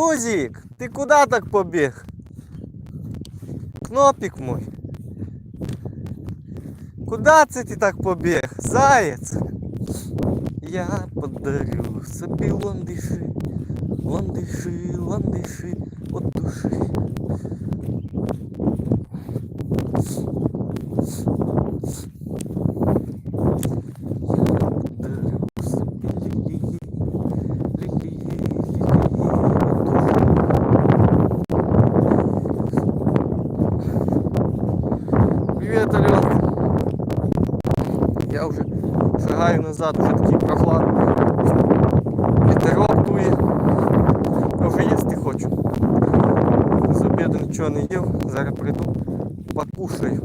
подарю собі ландиші. Тузик, ти куди так побіг? Кнопік мой. Куда це ти так побіг? Заєць? Я подарю собі ландиші, ландиші, ландиші от душі. Привет, Ален. Я вже шагаю назад, вже такий прохладний. Вітерок дує. Я вже їсти хочу. З обіду нічого не їв. Зараз прийду, покушаю.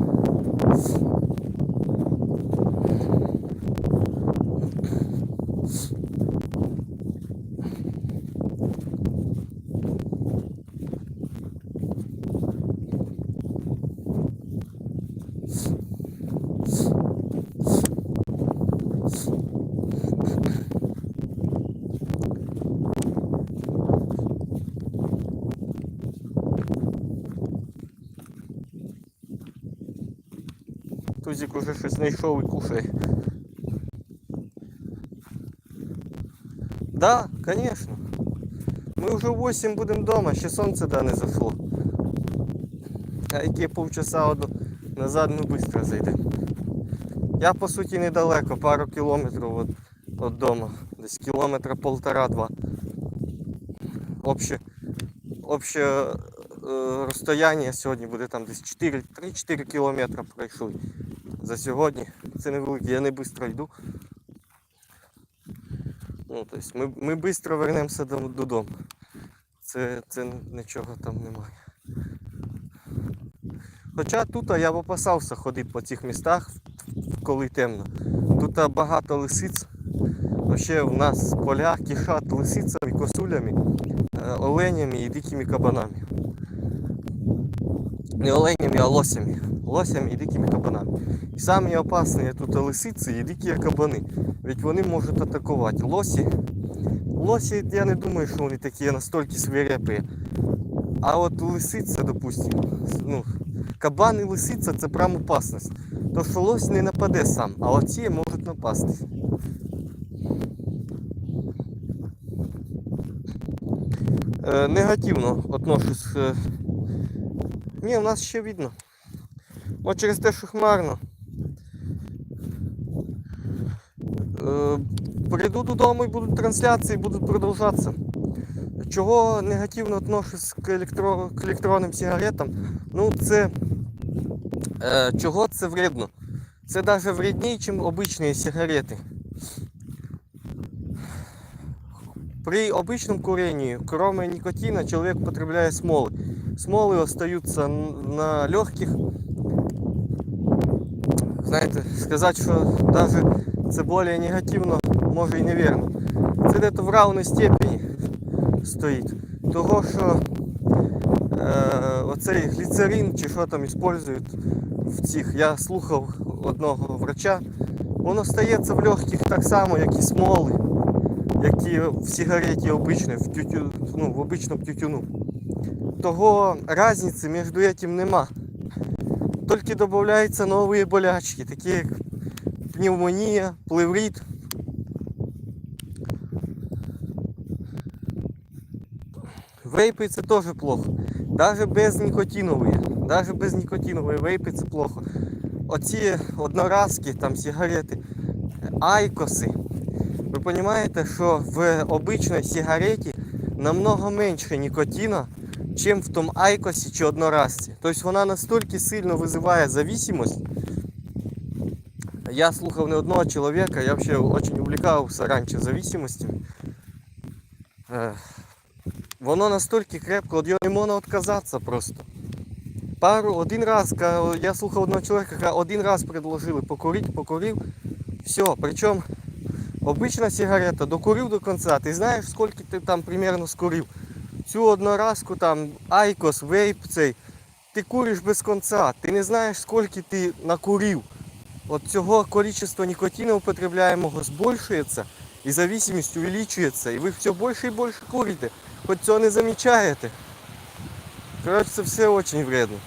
Тузик уже щось знайшов і кушає. Да, конечно. Ми вже в 8 будемо вдома, ще сонце да не зайшло. А які півчаса од... назад ми швидко зайдемо. Я по суті недалеко, пару кілометрів від, від дому. Десь кілометра полтора-два. Обще, обще розстояння сьогодні буде там десь 3-4 кілометри пройшли за сьогодні. Це невелике, я не швидко йду. Ну, тобто ми, ми швидко вернемося додому. Це, це нічого там немає. Хоча тут я б опасався ходити по цих містах, коли темно. Тут багато лисиць. Ще в нас поля кишать лисицями, косулями, е, оленями і дикими кабанами. Не оленями, а лосями. Лосями і дикими кабанами. І самі опасні тут лисиці і дикі кабани. Ведь вони можуть атакувати. Лосі. Лосі, я не думаю, що вони такі настільки свирепі. А от лисиця, допустим, ну, кабан і лисиця це прям опасність. То що лось не нападе сам, а оці можуть напасти. Е, негативно отношусь. Ні, у нас ще видно. От через те, що хмарно. Е, прийду додому і будуть трансляції, будуть продовжатися. Чого негативно отношусь к, електро, к електронним сигаретам? Ну це е, чого це вредно? Це навіть вредніше, ніж обичні сигарети. При обычном курении, кроме никотина, человек потребляет смолы. Смолы остаются на легких. Знаєте, сказати, що навіть це більш негативно, може і невірно. Це десь в равній степені стоїть. Того, що е, оцей гліцерин чи що там використовують в цих, я слухав одного врача, воно стається в легких так само, як і смоли як і в сигареті обичної, в, тютю, ну, в обичному тютюну. Того різниці між цим нема. Тільки додаються нові болячки, такі як пневмонія, плеврит. Вейпи це теж плохо. Даже без нікотинової. Даже без нікотинової вейпи це плохо. Оці одноразки, там сигарети, айкоси. Ви розумієте, що в обичній сигареті намного менше нікотина, ніж в тому айкосі чи одноразці. Тобто вона настільки сильно визиває зависимость. Я слухав не одного чоловіка, я взагалі дуже увлекався раніше зависимостями. Е, Воно настільки крепко, от його не можна відказатися просто. Пару, один раз, я слухав одного чоловіка, один раз предложили покурити, покурив, все, причому Обична сигарета, докурив до кінця, ти знаєш, скільки ти там примерно скурив. Цю одноразку там айкос, вейп цей, ти куриш без кінця, ти не знаєш, скільки ти накурив. От цього кількості нікотину употребляємого збільшується, І зависимость увеличується, і ви все більше і більше курите, хоч цього не замічаєте. Коротше, це все дуже вредно.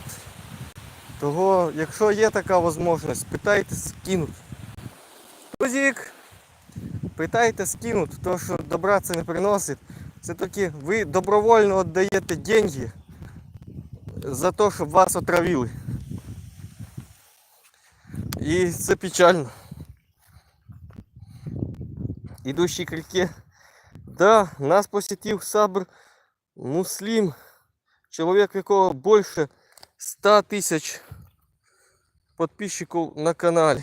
Того, якщо є така можливість, питайте скинуть. Тузик! Питайте скинуть, то що добра це не приносить. Це таки ви добровольно віддаєте деньги за те, щоб вас отравили. І це печально. Идущий к реке. Да, нас посетил Сабр Муслим, человек, у якого больше 100 тысяч подписчиков на канале.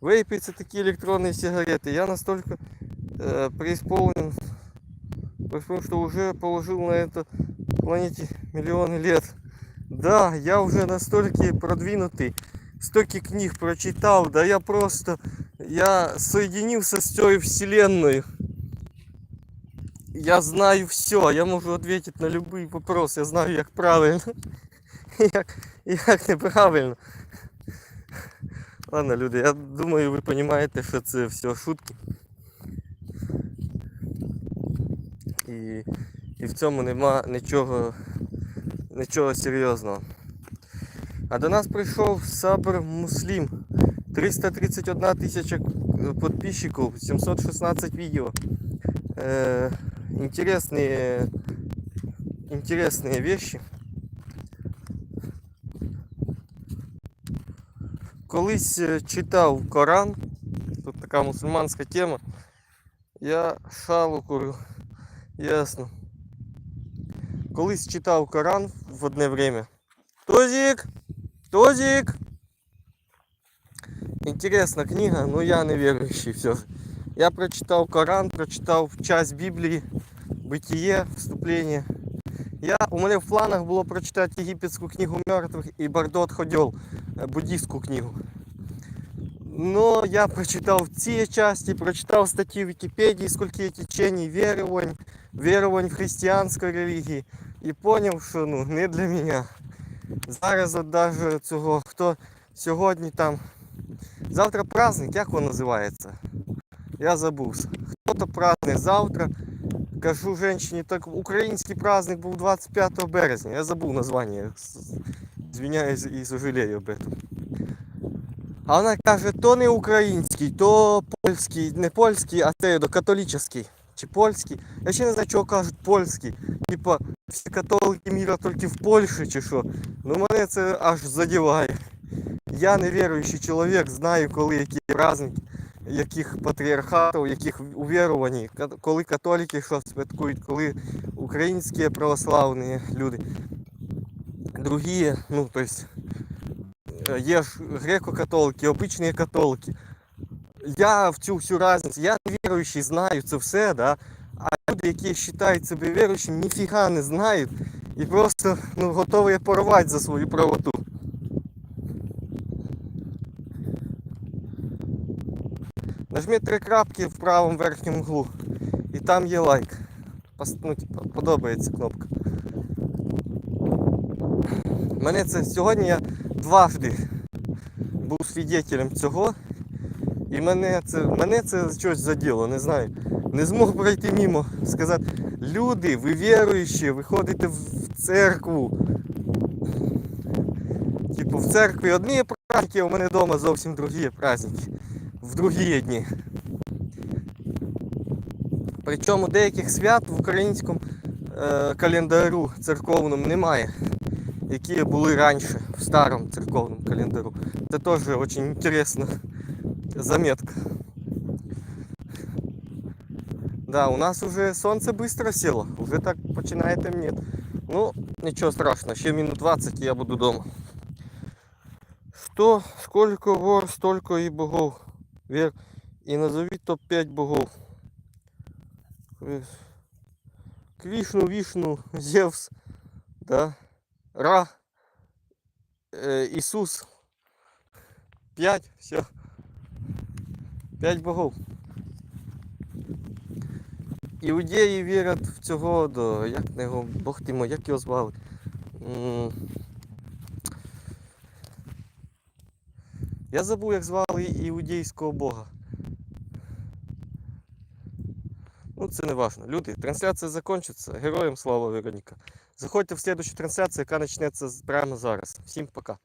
Вейпы это такие электронные сигареты. Я настолько э, преисполнен, потому что уже положил на это планете миллионы лет. Да, я уже настолько продвинутый, столько книг прочитал, да я просто, я соединился с той вселенной. Я знаю все, я могу ответить на любые вопросы, я знаю, як правильно, як, як неправильно. Ладно, люди, я думаю, ви розумієте, що це все шутки. І, і в цьому нема нічого, нічого серйозного. А до нас прийшов Сабр Муслім. 331 тисяча подписчиков, 716 видео. Э, интересные, интересные вещи. Колись е, читав Коран, тут така мусульманська тема. Я шалу курю, ясно. Колись читав Коран в одне время. Тозик! Тозик! Интересна книга, но я не верующий все. Я прочитал Коран, прочитал часть Библии, Бытие, вступление. Я, у мене в планах було прочитати єгипетську книгу мертвих і Бардот Ходьол, е, буддійську книгу. Но я прочитав ці часті, прочитав статті в Вікіпедії, скільки є течень вірувань, вірувань в християнській релігії. І зрозумів, що ну, не для мене. Зараз от даже цього, хто сьогодні там. Завтра праздник, як він називається? Я забувся. Хто-то праздник завтра. Кажу женщині, так український праздник був 25 березня. Я забув названня. С- Звиняюсь і сожалею об этом. А вона каже, то не український, то польський, не польський, а це католічний. Чи польський. Я ще не знаю, чого кажуть польський. Типа, всі католики міра тільки в Польщі чи що. Ну мене це аж задіває. Я невіруючий чоловік, знаю, коли які праздники, яких патріархатів, яких увірувань, коли католики що святкують, коли українські православні люди. Другі, ну, то есть, є ж греко-католики, обичні католики. Я в цю всю разницю, я невіруючий, знаю це все, да? а люди, які вважають себе віруючими, ніфіга не знають і просто ну, готові порвати за свою правоту. Нажміть три крапки в правому верхньому углу. І там є лайк. Ну, типа, подобається кнопка. Мене це сьогодні я дважди був свідетелем цього. І мене це, мене це щось заділо, не знаю. Не змог пройти мимо. Сказати, люди, ви віруючі, ви ходите в церкву. Типу в церкві одні праздники, а у мене вдома зовсім другі праздники. В другі дні. Причому деяких свят в українському е, календарю церковному немає, які були раніше в старому церковному календарю. Це теж дуже інтересна заметка. Да, у нас уже сонце быстро село, уже так починає темніти. Ну, нічого страшного, ще минут 20 і я буду дома. Что, сколько вор, столько и богов. Вер, и назови топ-5 богов. Кришну, Вишну, Зевс, да, Ра, э, Иисус. Пять, все. П'ять богов. Іудеї вірять в цього до. Як його, Бог ти мой, як його звали? Я забув, як звали іудейського бога. Ну, це не важно. Люди, трансляція закінчиться. Героям слава Вероніка. Заходьте в слідчу трансляцію, яка почнеться прямо зараз. Всім пока.